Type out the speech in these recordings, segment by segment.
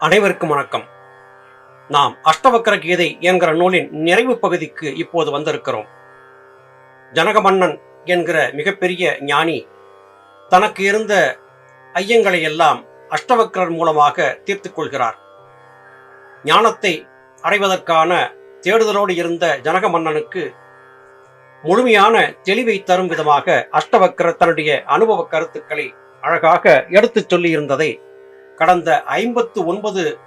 அனைவருக்கும் வணக்கம். நாம் அஷ்டவக்கர கீதை என்கிற நூலின் நிறைவு பகுதிக்கு இப்போது வந்திருக்கிறோம். ஜனகமன்னன் என்கிற மிகப்பெரிய ஞானி தனக்கு இருந்த ஐயங்களை எல்லாம் அஷ்டவக்கரர் மூலமாக தீர்த்து கொள்கிறார். ஞானத்தை அடைவதற்கான தேடுதலோடு இருந்த ஜனக மன்னனுக்கு முழுமையான தெளிவை தரும் விதமாக அஷ்டவக்கரர் தன்னுடைய அனுபவ கருத்துக்களை அழகாக எடுத்துச் சொல்லியிருந்ததை கடந்த ஐம்பத்து ஒன்பது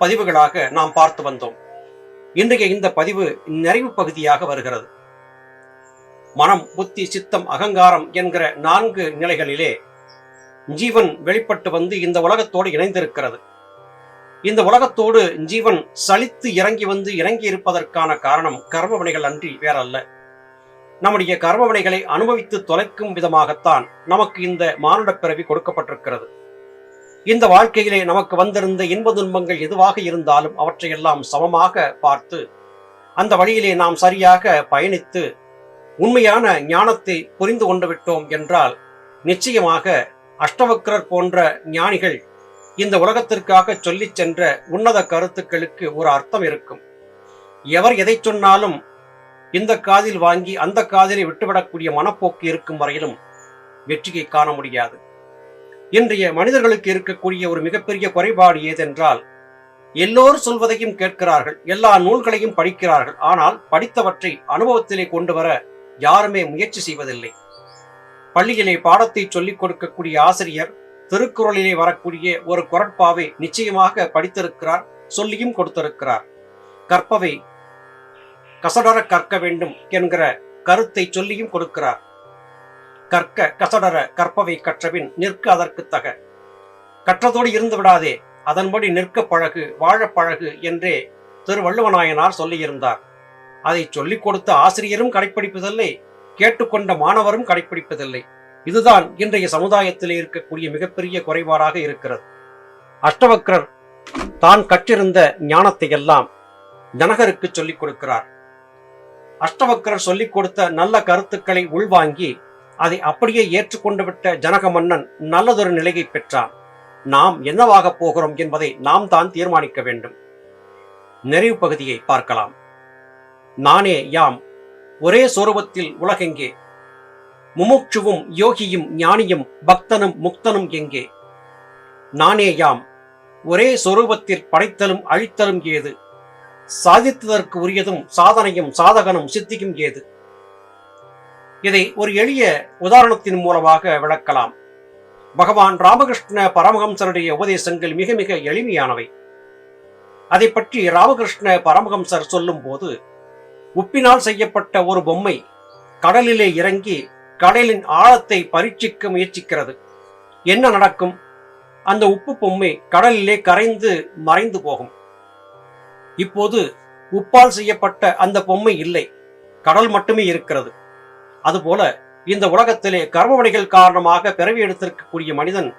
பதிவுகளாக நாம் பார்த்து வந்தோம். இன்றைய இந்த பதிவு நிறைவு பகுதியாக வருகிறது. மனம் புத்தி சித்தம் அகங்காரம் என்கிற நான்கு நிலைகளிலே ஜீவன் வெளிப்பட்டு வந்து இந்த உலகத்தோடு இணைந்திருக்கிறது. இந்த உலகத்தோடு ஜீவன் சலித்து இறங்கி வந்து இறங்கி இருப்பதற்கான காரணம் கர்மவினைகள் அன்றி வேறல்ல. நம்முடைய கர்மவினைகளை அனுபவித்து தொலைக்கும் விதமாகத்தான் நமக்கு இந்த மானுட பிறவி கொடுக்கப்பட்டிருக்கிறது. இந்த வாழ்க்கையிலே நமக்கு வந்திருந்த இன்ப துன்பங்கள் எதுவாக இருந்தாலும் அவற்றையெல்லாம் சமமாக பார்த்து அந்த வழியிலே நாம் சரியாக பயணித்து உண்மையான ஞானத்தை புரிந்து கொண்டு விட்டோம் என்றால் நிச்சயமாக அஷ்டவக்ரர் போன்ற ஞானிகள் இந்த உலகத்திற்காக சொல்லிச் சென்ற உன்னத கருத்துக்களுக்கு ஒரு அர்த்தம் இருக்கும். எவர் எதை சொன்னாலும் இந்த காதில் வாங்கி அந்த காதிலை விட்டுவிடக்கூடிய மனப்போக்கு இருக்கும் வரையிலும் வெற்றியை காண முடியாது. இன்றைய மனிதர்களுக்கு இருக்கக்கூடிய ஒரு மிகப்பெரிய குறைபாடு ஏதென்றால் எல்லோரும் சொல்வதையும் கேட்கிறார்கள் எல்லா நூல்களையும் படிக்கிறார்கள் ஆனால் படித்தவற்றை அனுபவத்திலே கொண்டு வர யாருமே முயற்சி செய்வதில்லை. பள்ளியிலே பாடத்தை சொல்லிக் கொடுக்கக்கூடிய ஆசிரியர் திருக்குறளிலே வரக்கூடிய ஒரு குரட்பாவை நிச்சயமாக படித்திருக்கிறார் சொல்லியும் கொடுத்திருக்கிறார். கற்பவை கசடர கற்க வேண்டும் என்கிற கருத்தை சொல்லியும் கொடுக்கிறார். கற்க கசடர கற்பவை கற்றபின் நிற்க அதற்கு தக. கற்றதோடு இருந்து விடாதே அதன்படி நிற்க பழகு வாழ பழகு என்றே திருவள்ளுவநாயனார் சொல்லியிருந்தார். அதை சொல்லிக் கொடுத்த ஆசிரியரும் கடைப்பிடிப்பதில்லை கேட்டுக்கொண்ட மாணவரும் கடைப்பிடிப்பதில்லை. இதுதான் இன்றைய சமுதாயத்திலே இருக்கக்கூடிய மிகப்பெரிய குறைபாடாக இருக்கிறது. அஷ்டவக்ரர் தான் கற்றிருந்த ஞானத்தை எல்லாம் ஜனகருக்கு சொல்லிக் கொடுக்கிறார். அஷ்டவக்ரர் சொல்லிக் கொடுத்த நல்ல கருத்துக்களை உள்வாங்கி அதை அப்படியே ஏற்றுக்கொண்டு விட்ட ஜனக மன்னன் நல்லதொரு நிலையை பெற்றான். நாம் என்னவாகப் போகிறோம் என்பதை நாம் தான் தீர்மானிக்க வேண்டும். நிறைவு பகுதியை பார்க்கலாம். நானே யாம் ஒரே சொரூபத்தில் உலகெங்கே? முமுட்சுவும் யோகியும் ஞானியும் பக்தனும் முக்தனும் எங்கே? நானே யாம் ஒரே சொரூபத்தில் படைத்தலும் அழித்தலும் ஏது? சாதித்ததற்கு உரியதும் சாதனையும் சாதகனும் சித்தியும் ஏது? இதை ஒரு எளிய உதாரணத்தின் மூலமாக விளக்கலாம். பகவான் ராமகிருஷ்ண பரமஹம்சருடைய உபதேசங்கள் மிக மிக எளிமையானவை. அதை பற்றி ராமகிருஷ்ண பரமஹம்சர் சொல்லும் போது உப்பினால் செய்யப்பட்ட ஒரு பொம்மை கடலிலே இறங்கி கடலின் ஆழத்தை பரீட்சிக்க முயற்சிக்கிறது. என்ன நடக்கும்? அந்த உப்பு பொம்மை கடலிலே கரைந்து மறைந்து போகும். இப்போது உப்பால் செய்யப்பட்ட அந்த பொம்மை இல்லை. கடல் மட்டுமே இருக்கிறது. அதுபோல இந்த உலகத்திலே கர்மமணிகள் காரணமாக பிறவி எடுத்திருக்கக்கூடிய மனிதன்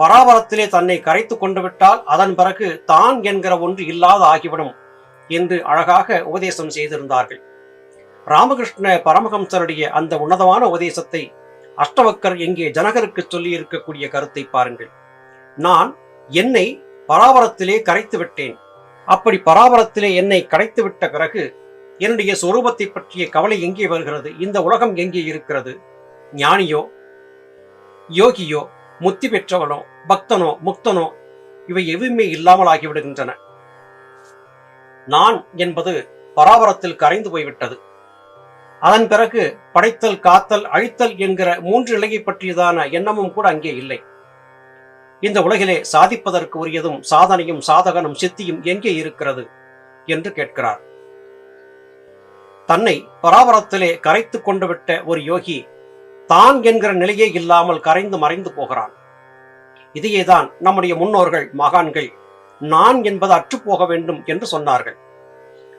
பராபரத்திலே தன்னை கரைத்து கொண்டு விட்டால் அதன் பிறகு தான் என்கிற ஒன்று இல்லாத ஆகிவிடும் என்று அழகாக உபதேசம் செய்திருந்தார்கள். ராமகிருஷ்ண பரமஹம்சருடைய அந்த உன்னதமான உபதேசத்தை அஷ்டவக்கர் எங்கே ஜனகருக்கு சொல்லி இருக்கக்கூடிய கருத்தை பாருங்கள். நான் என்னை பராபரத்திலே கரைத்து விட்டேன். அப்படி பராபரத்திலே என்னை கரைத்து விட்ட பிறகு என்னுடைய சொரூபத்தை பற்றிய கவலை எங்கே வருகிறது? இந்த உலகம் எங்கே இருக்கிறது? ஞானியோ யோகியோ முத்தி பெற்றவனோ பக்தனோ முக்தனோ இவை எதுவுமே இல்லாமல் ஆகிவிடுகின்றன நான் என்பது பராபரத்தில் கரைந்து போய்விட்டது. அதன் பிறகு படைத்தல் காத்தல் அழித்தல் என்கிற மூன்று நிலையை பற்றியதான எண்ணமும் கூட அங்கே இல்லை. இந்த உலகிலே சாதிப்பதற்கு உரியதும் சாதனையும் சாதகனும் சித்தியும் எங்கே இருக்கிறது? என்று கேட்கிறார். தன்னை பராபரத்திலே கரைத்து கொண்டு விட்ட ஒரு யோகி தான் என்கிற நிலையே இல்லாமல் கரைந்து மறைந்து போகிறான். இதையேதான் நம்முடைய முன்னோர்கள் மகான்கள் நான் என்பது அற்றுப்போக வேண்டும் என்று சொன்னார்கள்.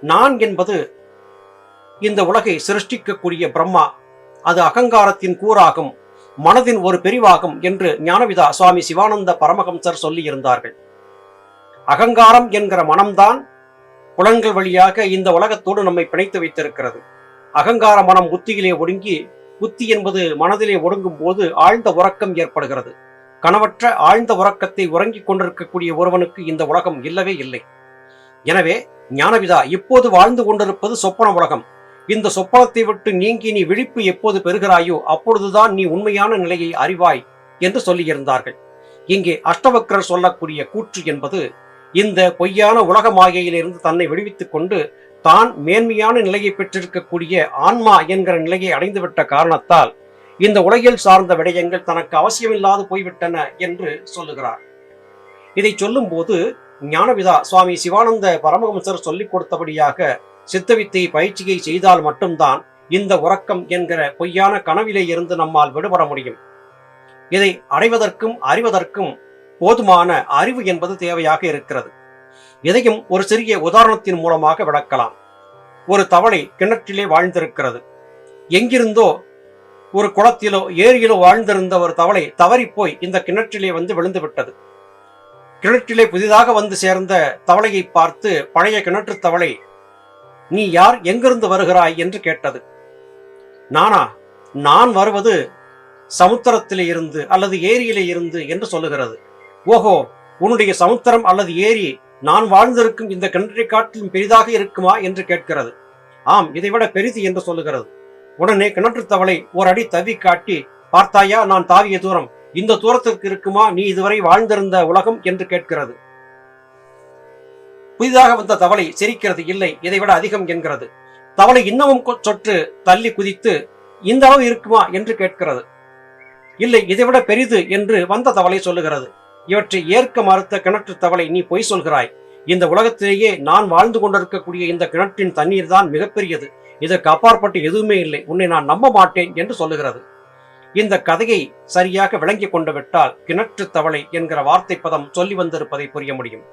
நான் என்பது இந்த உலகை சிருஷ்டிக்கக்கூடிய பிரம்மா அது அகங்காரத்தின் கூறாகும் மனதின் ஒரு பிரிவாகும் என்று ஞானவிதா சுவாமி சிவானந்த பரமஹம்சர் சொல்லியிருந்தார்கள். அகங்காரம் என்கிற மனம்தான் புலன்கள் வழியாக இந்த உலகத்தோடு நம்மை பிணைத்து வைத்திருக்கிறது. அகங்கார மனம் புத்தியிலே ஒடுங்கி புத்தி என்பது மனதிலே ஒடுங்கும் போது ஆழ்ந்த உறக்கம் ஏற்படுகிறது. கனவற்ற ஆழ்ந்த உறக்கத்தை உறங்கிக் கொண்டிருக்கக்கூடிய ஒருவனுக்கு இந்த உலகம் இல்லவே இல்லை. எனவே ஞானவிதா இப்போது வாழ்ந்து கொண்டிருப்பது சொப்பன உலகம். இந்த சொப்பனத்தை விட்டு நீங்கி நீ விழிப்பு எப்போது பெறுகிறாயோ அப்பொழுதுதான் நீ உண்மையான நிலையை அறிவாய் என்று சொல்லியிருந்தார்கள். இங்கே அஷ்டவக்கரர் சொல்லக்கூடிய கூற்று என்பது இந்த பொய்யான உலக மாயையிலிருந்து தன்னை விடுவித்துக் கொண்டு தான் மேன்மையான நிலையை பெற்றிருக்கக்கூடிய ஆன்மா என்கிற நிலையை அடைந்துவிட்ட காரணத்தால் இந்த உலகில் சார்ந்த விடயங்கள் தனக்கு அவசியமில்லாது போய்விட்டன என்று சொல்லுகிறார். இதை சொல்லும்போது ஞானவிதா சுவாமி சிவானந்த பரமஹம்சர் சொல்லிக் கொடுத்தபடியாக சித்தவித்தை பயிற்சியை செய்தால் மட்டும்தான் இந்த உறக்கம் என்கிற பொய்யான கனவிலே இருந்து நம்மால் விடுபட முடியும். இதை அடைவதற்கும் அறிவதற்கும் போதுமான அறிவு என்பது தேவையாக இருக்கிறது. இதையும் ஒரு சிறிய உதாரணத்தின் மூலமாக விளக்கலாம். ஒரு தவளை கிணற்றிலே வாழ்ந்திருக்கிறது. எங்கிருந்தோ ஒரு குளத்திலோ ஏரியிலோ வாழ்ந்திருந்த ஒரு தவளை தவறி போய் இந்த கிணற்றிலே வந்து விழுந்து விட்டது கிணற்றிலே புதிதாக வந்து சேர்ந்த தவளையை பார்த்து பழைய கிணற்று தவளை நீ யார்? எங்கிருந்து வருகிறாய்? என்று கேட்டது. நானா? நான் வருவது சமுத்திரத்திலே இருந்து அல்லது ஏரியிலே இருந்து? என்று சொல்லுகிறது. ஓஹோ உன்னுடைய சமுத்திரம் அல்லது ஏரி நான் வாழ்ந்திருக்கும் இந்த கிணற்றை காட்டிலும் பெரிதாக இருக்குமா என்று கேட்கிறது. ஆம் இதைவிட பெரிது என்று சொல்லுகிறது. உடனே கிணற்று தவளை ஒரு அடி தவி காட்டி பார்த்தாயா நான் தாவிய தூரம் இந்த தூரத்திற்கு இருக்குமா நீ இதுவரை வாழ்ந்திருந்த உலகம் என்று கேட்கிறது. புதிதாக வந்த தவளை சிரிக்கிறது இல்லை இதைவிட அதிகம் என்கிறது. தவளை இன்னமும் சொற்று தள்ளி குதித்து இந்த அளவு இருக்குமா என்று கேட்கிறது. இல்லை இதைவிட பெரிது என்று வந்த தவளை சொல்லுகிறது. இவற்றை ஏற்க மறுத்த கிணற்று தவளை நீ பொய் சொல்கிறாய். இந்த உலகத்திலேயே நான் வாழ்ந்து கொண்டிருக்கக்கூடிய இந்த கிணற்றின் தண்ணீர் தான் மிகப்பெரியது. இதற்கு அப்பாற்பட்டு எதுவுமே இல்லை. உன்னை நான் நம்ப மாட்டேன் என்று சொல்லுகிறது. இந்த கதையை சரியாக விளங்கி கொண்டு விட்டால் கிணற்று தவளை என்கிற வார்த்தை பதம் சொல்லி வந்திருப்பதை புரிய முடியும்.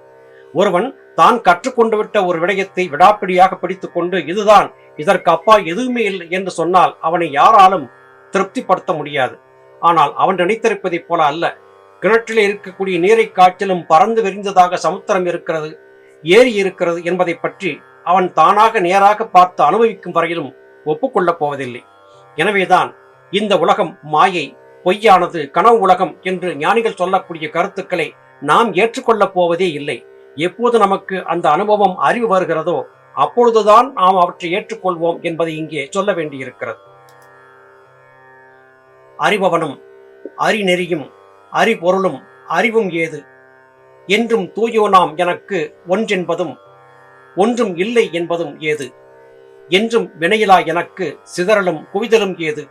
ஒருவன் தான் கற்றுக்கொண்டு விட்ட ஒரு விடயத்தை விடாப்பிடியாக பிடித்துக்கொண்டு இதுதான் இதற்கு அப்பா எதுவுமே இல்லை என்று சொன்னால் அவனை யாராலும் திருப்திப்படுத்த முடியாது. ஆனால் அவன் நினைத்திருப்பதைப் போல அல்ல. கிணற்றில் இருக்கக்கூடிய நீரை காய்ச்சலும் பறந்து விரிந்ததாக சமுத்திரம் இருக்கிறது ஏரி இருக்கிறது என்பதை பற்றி அவன் தானாக நேராக பார்த்து அனுபவிக்கும் வரையிலும் ஒப்புக்கொள்ளப் போவதில்லை. எனவேதான் இந்த உலகம் மாயை பொய்யானது கனவு உலகம் என்று ஞானிகள் சொல்லக்கூடிய கருத்துக்களை நாம் ஏற்றுக்கொள்ளப் போவதே இல்லை. எப்போது நமக்கு அந்த அனுபவம் அறிவு வருகிறதோ அப்பொழுதுதான் நாம் அவற்றை ஏற்றுக்கொள்வோம் என்பதை இங்கே சொல்ல வேண்டியிருக்கிறது. அறிபவனும் அறிநெறியும் அறிபொருளும் அறிவும் ஏது? என்றும் தூயோனாம் எனக்கு ஒன்றென்பதும் ஒன்றும் இல்லை என்பதும் ஏது? என்றும் வினையிலா எனக்கு சிதறலும் குவிதலும் ஏது?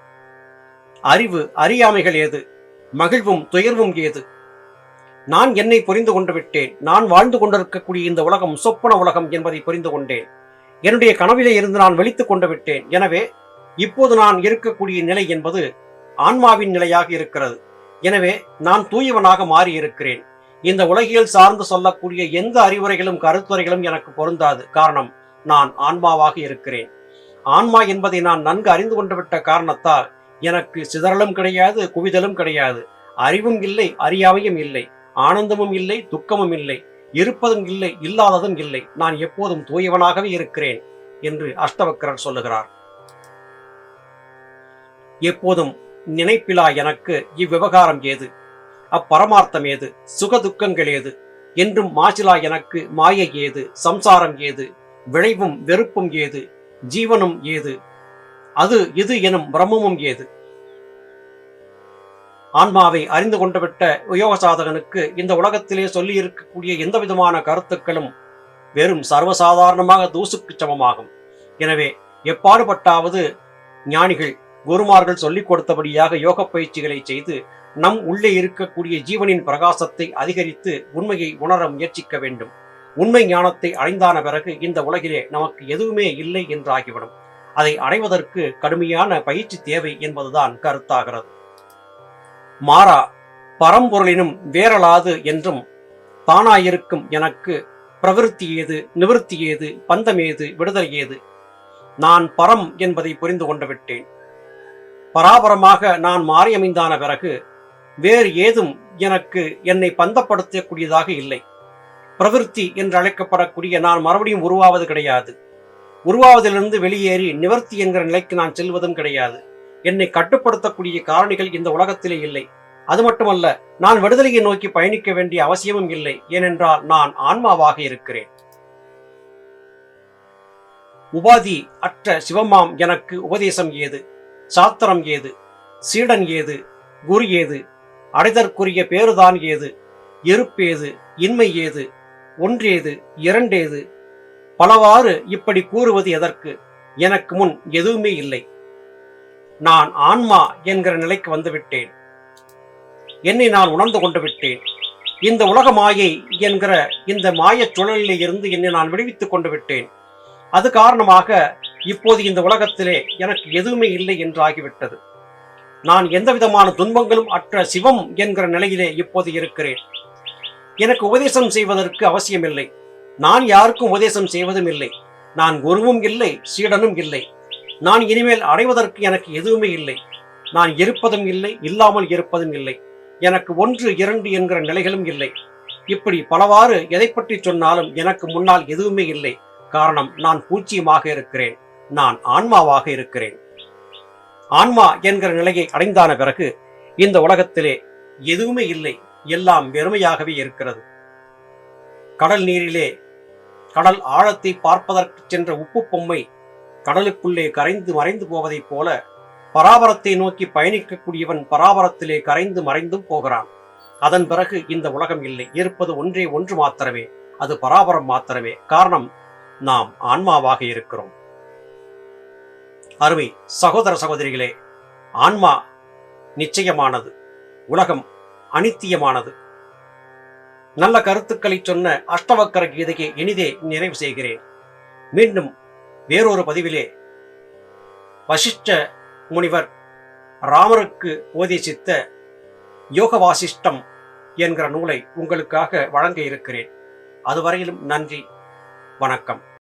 அறிவு அறியாமைகள் ஏது? மகிழ்வும் துயர்வும் ஏது? நான் என்னை புரிந்து கொண்டு விட்டேன். நான் வாழ்ந்து கொண்டிருக்கக்கூடிய இந்த உலகம் சொப்பன உலகம் என்பதை புரிந்து கொண்டேன். என்னுடைய கனவிலே இருந்து நான் வெளித்துக் கொண்டு விட்டேன். எனவே இப்போது நான் இருக்கக்கூடிய நிலை என்பது ஆன்மாவின் நிலையாக இருக்கிறது. எனவே நான் தூயவனாக மாறி இருக்கிறேன் இந்த உலகியல் சார்ந்து சொல்லக்கூடிய எந்த அறிவுரைகளும் கருத்துரைகளும் எனக்கு பொருந்தாது. காரணம் நான் ஆன்மாவாக இருக்கிறேன். ஆன்மா என்பதை நான் நன்கு அறிந்து கொண்டுவிட்ட காரணத்தால் எனக்கு சிதறலும் கிடையாது குவிதலும் கிடையாது. அறிவும் இல்லை அறியாமையும் இல்லை. ஆனந்தமும் இல்லை துக்கமும் இல்லை. இருப்பதும் இல்லை இல்லாததும் இல்லை. நான் எப்போதும் தூயவனாகவே இருக்கிறேன் என்று அஷ்டவக்கரர் சொல்லுகிறார். எப்போதும் நினைப்பிலா எனக்கு இவ்விவகாரம் ஏது? அப்பரமார்த்தம் ஏது? சுக துக்கங்கள் ஏது? என்றும் மாசிலா எனக்கு மாயை ஏது? சம்சாரம் ஏது? விளைவும் வெறுப்பும் ஏது? ஜீவனும் ஏது? அது இது எனும் பிரம்மமும் ஏது? ஆன்மாவை அறிந்து கொண்டுவிட்ட உயோக சாதகனுக்கு இந்த உலகத்திலே சொல்லி இருக்கக்கூடிய எந்த விதமான கருத்துக்களும் வெறும் சர்வசாதாரணமாக தூசுக்கு சமமாகும். எனவே எப்பாடுபட்டாவது ஞானிகள் குருமார்கள் சொல்லிக் கொடுத்தபடியாக யோக பயிற்சிகளை செய்து நம் உள்ளே இருக்கக்கூடிய ஜீவனின் பிரகாசத்தை அதிகரித்து உண்மையை உணர முயற்சிக்க வேண்டும். உண்மை ஞானத்தை அடைந்தான பிறகு இந்த உலகிலே நமக்கு எதுவுமே இல்லை என்றாகிவிடும். அதை அடைவதற்கு கடுமையான பயிற்சி தேவை என்பதுதான் கருத்தாகிறது. மாறா பரம்பொருளினும் வேறலாது என்றும் தானாயிருக்கும் எனக்கு பிரவிற்த்தி ஏது நிவிருத்தி ஏது பந்தம் ஏது விடுதலை ஏது? நான் பரம் என்பதை புரிந்து கொண்டு விட்டேன். பராபரமாக நான் மாறியமைந்தான பிறகு வேறு ஏதும் எனக்கு என்னை பந்தப்படுத்தக்கூடியதாக இல்லை. பிரவிற்த்தி என்று அழைக்கப்படக்கூடிய நான் மறுபடியும் உருவாவது கிடையாது. உருவாவதிலிருந்து வெளியேறி நிவர்த்தி என்கிற நிலைக்கு நான் செல்வதும் கிடையாது. என்னை கட்டுப்படுத்தக்கூடிய காரணிகள் இந்த உலகத்திலே இல்லை. அது மட்டுமல்ல நான் விடுதலையை நோக்கி பயணிக்க வேண்டிய அவசியமும் இல்லை. ஏனென்றால் நான் ஆன்மாவாக இருக்கிறேன். உபாதி அற்ற சிவமாம் எனக்கு உபதேசம் ஏது? சாத்திரம் ஏது? சீடன் ஏது? குரு ஏது? அடைதற்குரிய பேறுதான் ஏது? எருப்பேது இன்மை ஏது? ஒன்றேது இரண்டேது பலவாறு இப்படி கூறுவது எதற்கு? எனக்கு முன் எதுவுமே இல்லை. நான் ஆன்மா என்கிற நிலைக்கு வந்துவிட்டேன். என்னை நான் உணர்ந்து கொண்டு விட்டேன். இந்த உலக மாயை என்கிற இந்த மாயச் சுழலிலே இருந்து என்னை நான் விடுவித்துக் கொண்டு விட்டேன். அது காரணமாக இப்போது இந்த உலகத்திலே எனக்கு எதுவுமே இல்லை என்று ஆகிவிட்டது நான் எந்த விதமான துன்பங்களும் அற்ற சிவம் என்கிற நிலையிலே இப்போது இருக்கிறேன். எனக்கு உபதேசம் செய்வதற்கு அவசியமில்லை. நான் யாருக்கும் உபதேசம் செய்வதும் இல்லை. நான் குருவும் இல்லை சீடனும் இல்லை. நான் இனிமேல் அடைவதற்கு எனக்கு எதுவுமே இல்லை. நான் இருப்பதும் இல்லை இல்லாமல் இருப்பதும் இல்லை. எனக்கு ஒன்று இரண்டு என்கிற நிலைகளும் இல்லை. இப்படி பலவாறு எதை பற்றி சொன்னாலும் எனக்கு முன்னால் எதுவுமே இல்லை. காரணம் நான் பூச்சியமாக இருக்கிறேன். நான் ஆன்மாவாக இருக்கிறேன். ஆன்மா என்கிற நிலையை அடைந்தான பிறகு இந்த உலகத்திலே எதுவுமே இல்லை. எல்லாம் வெறுமையாகவே இருக்கிறது. கடல் நீரிலே கடல் ஆழத்தை பார்ப்பதற்கு சென்ற உப்பு பொம்மை கடலுக்குள்ளே கரைந்து மறைந்து போவதைப் போல பராபரத்தை நோக்கி பயணிக்கக்கூடியவன் பராபரத்திலே கரைந்து மறைந்தும் போகிறான். அதன் பிறகு இந்த உலகம் இல்லை. இருப்பது ஒன்றே ஒன்று மாத்திரமே. அது பராபரம் மாத்திரமே. காரணம் நாம் ஆன்மாவாக இருக்கிறோம். அருமை சகோதர சகோதரிகளே ஆன்மா நிச்சயமானது உலகம் அனித்தியமானது. நல்ல கருத்துக்களை சொன்ன அஷ்டவக்கர கீதையை இனிதே நிறைவு செய்கிறேன். மீண்டும் வேறொரு பதிவிலே வசிஷ்ட முனிவர் ராமருக்கு உபதேசித்த யோக வாசிஷ்டம் என்கிற நூலை உங்களுக்காக வழங்க இருக்கிறேன். அதுவரையிலும் நன்றி வணக்கம்.